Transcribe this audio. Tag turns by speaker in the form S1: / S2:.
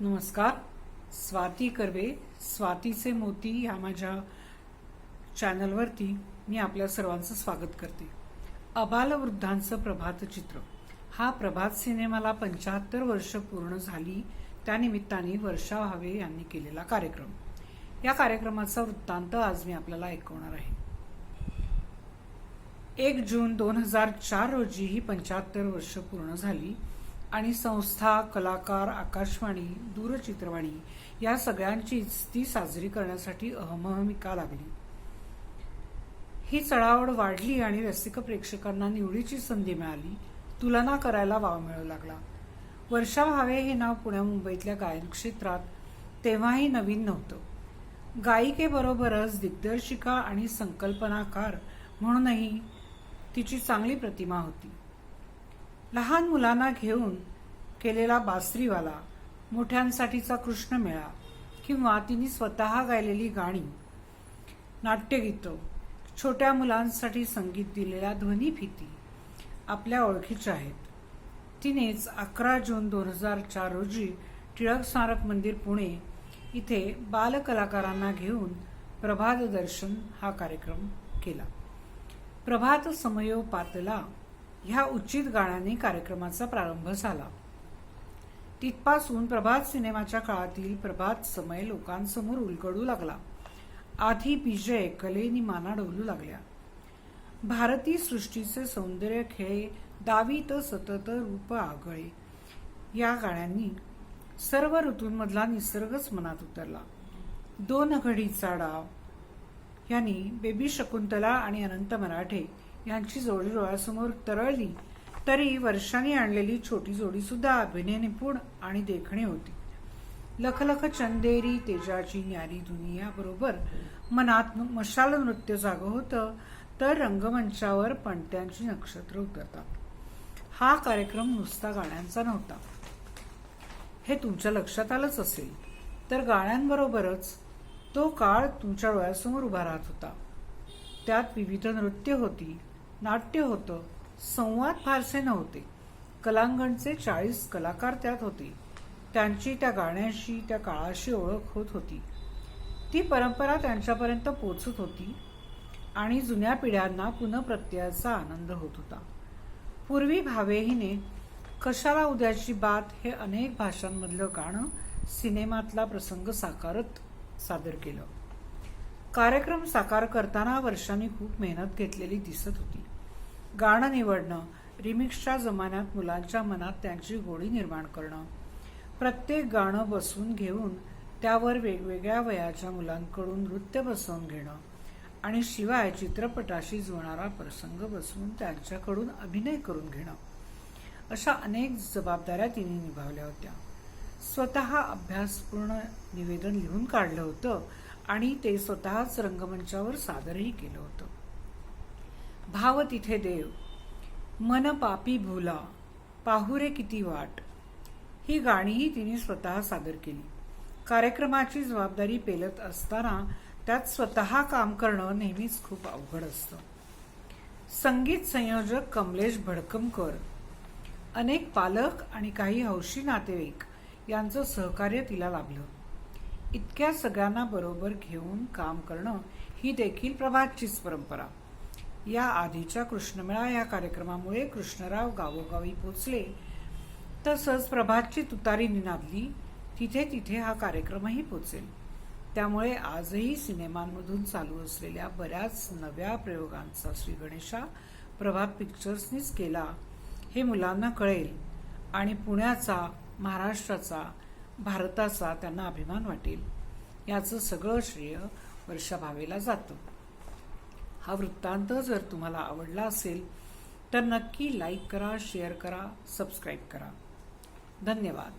S1: नमस्कार. स्वाती कर्वे स्वातीचे मोती ह्या माझ्या चॅनलवरती मी आपल्या सर्वांचं स्वागत करते. अबालवृद्धांचं प्रभात चित्र. हा प्रभात सिनेमाला पंच्याहत्तर वर्ष पूर्ण झाली. त्यानिमित्ताने वर्षा भावे यांनी केलेला कार्यक्रम. या कार्यक्रमाचा वृत्तांत आज मी आपल्याला ऐकवणार आहे. एक जून दोन हजार चार रोजी ही पंच्याहत्तर वर्ष पूर्ण झाली. आणि संस्था कलाकार आकाशवाणी दूरचित्रवाणी या सगळ्यांचीच ती साजरी करण्यासाठी अहमहमिका लागली. ही चढावड वाढली आणि रसिक प्रेक्षकांना निवडीची संधी मिळाली. तुलना करायला वाव मिळू लागला. वर्षा भावे हे नाव पुण्या मुंबईतल्या गायन क्षेत्रात तेव्हाही नवीन नव्हतं. गायिकेबरोबरच दिग्दर्शिका आणि संकल्पनाकार म्हणूनही तिची चांगली प्रतिमा होती. लहान मुलांना घेऊन केलेला बासरीवाला मोठ्यांसाठीचा कृष्णमेळा किंवा तिने स्वतः गायलेली गाणी नाट्यगीतं छोट्या मुलांसाठी संगीत दिलेल्या ध्वनीफिती आपल्या ओळखीच्या आहेत. तिनेच अकरा जून दोन हजार चार रोजी टिळक स्मारक मंदिर पुणे इथे बालकलाकारांना घेऊन प्रभात दर्शन हा कार्यक्रम केला. प्रभात समयो पातला ह्या उचित गाण्याने कार्यक्रमाचा प्रारंभ झाला. तिथपासून प्रभात सिनेमाच्या काळातील प्रभात समय लोकांसमोर उलगडू लागला. आधी विजय कलेनी माना डोलू लागल्या. भारतीय सृष्टीचे सौंदर्य खेळे दावीत सतत रूप आगळे. या गाण्यांनी सर्व ऋतूंमधला निसर्गच मनात उतरला. दोन घडीचा डाव यांनी बेबी शकुंतला आणि अनंत मराठे यांची जोडी डोळ्यासमोर तरळली तरी वर्षांनी आणलेली छोटी जोडी सुद्धा अभिनय निपुण आणि देखणी होती. लखलख चंदेरी तेजाची न्यारी दुनिया बरोबर मनात मशाल नृत्य जागं होतं तर रंगमंचावर पणत्यांची नक्षत्र उतरतात. हा कार्यक्रम नुसता गाण्यांचा नव्हता. हे तुमच्या लक्षात आलंच असेल तर गाण्यांबरोबरच तो काळ तुमच्या डोळ्यासमोर उभा राहत होता. त्यात विविध नृत्य होती नाट्य होतं संवाद फारसे नव्हते. कलांगणचे चाळीस कलाकार त्यात होते. त्यांची त्या गाण्याशी त्या काळाशी ओळख होत होती. ती परंपरा त्यांच्यापर्यंत पोचत होती आणि जुन्या पिढ्यांना पुनप्रत्ययाचा आनंद होत होता. पूर्वी भावेहीने कशाला उद्याची बात हे अनेक भाषांमधलं गाणं सिनेमातला प्रसंग साकारत सादर केलं. कार्यक्रम साकार करताना वर्षांनी खूप मेहनत घेतलेली दिसत होती. गाणं निवडणं रिमिक्सच्या जमान्यात मुलांच्या मनात त्यांची गोडी निर्माण करणं. प्रत्येक गाणं बसवून घेऊन त्यावर वेगवेगळ्या वयाच्या मुलांकडून नृत्य बसवून घेणं आणि शिवाय चित्रपटाशी जुळणारा प्रसंग बसवून त्यांच्याकडून अभिनय करून घेणं. अशा अनेक जबाबदाऱ्या तिने निभावल्या होत्या. स्वतः अभ्यासपूर्ण निवेदन लिहून काढलं होतं आणि ते स्वतःच रंगमंचावर सादरही केलं होतं. भाव तिथे देव. मन पापी भुला पाहुरे किती वाट. ही गाणीही तिने स्वतः सादर केली. कार्यक्रमाची जबाबदारी पेलत असताना त्यात स्वतः काम करणं नेहमीच खूप अवघड असतं. संगीत संयोजक कमलेश भडकमकर अनेक पालक आणि काही हौशी नातेवाईक यांचं सहकार्य तिला लाभलं. इतक्या सगळ्यांना बरोबर घेऊन काम करणं ही देखील प्रभातचीच परंपरा. या आधीच्या कृष्णमेळा या कार्यक्रमामुळे कृष्णराव गावोगावी पोचले. तसंच प्रभातची तुतारी निनादली तिथे तिथे हा कार्यक्रमही पोचेल. त्यामुळे आजही सिनेमांमधून चालू असलेल्या बऱ्याच नव्या प्रयोगांचा श्री गणेशा प्रभात पिक्चर्सनीच केला. हे मुलांना कळेल आणि पुण्याचा महाराष्ट्राचा भारताचा त्यांना अभिमान वाटेल. याचं सगळं श्रेय वर्षा भावेला जातं. हा वृत्तांत जर तुम्हाला आवडला असेल तर नक्की लाईक करा शेअर करा सबस्क्राईब करा. धन्यवाद.